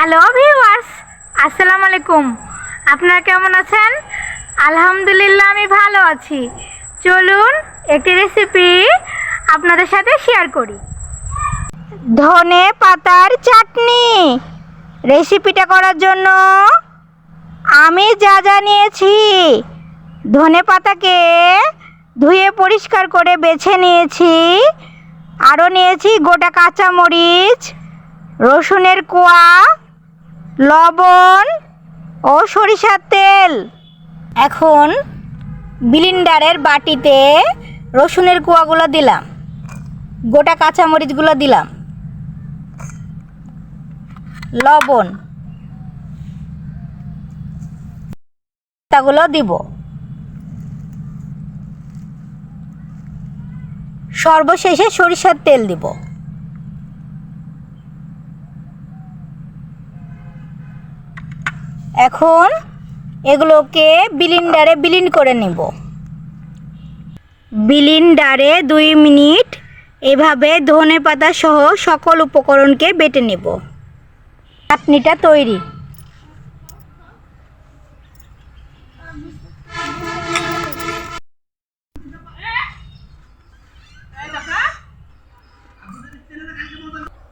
Hello viewers আসসালামু আলাইকুম আপনারা কেমন আছেন? আলহামদুলিল্লাহ, আমি ভালো আছি। চলুন একটি রেসিপি আপনাদের সাথে শেয়ার করি। ধনে পাতার চাটনি। রেসিপিটা করার জন্য আমি যা যা নিয়েছি, ধনে পাতাকে ধুয়ে পরিষ্কার করে বেছে নিয়েছি। আরও নিয়েছি গোটা কাঁচামরিচ, রসুনের কোয়া লবণ ও সরিষার তেল। এখন বিলিন্ডারের বাটিতে রসুনের কুয়াগুলো দিলাম। গোটা কাঁচামরিচগুলো দিলাম। লবণ। তাগুলো দিব। সর্বশেষে সরিষার তেল দিব। এখন এগুলোকে বিলিন্ডারে বিলিন করে নিব। বিলিন্ডারে দুই মিনিট এভাবে ধনে পাতা সহ সকল উপকরণকে বেটে নেব। চাটনিটা তৈরি।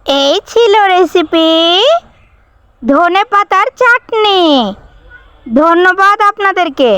এই ছিল রেসিপি ধনে পাতার চাটনি ধন্যবাদ আপনাদেরকে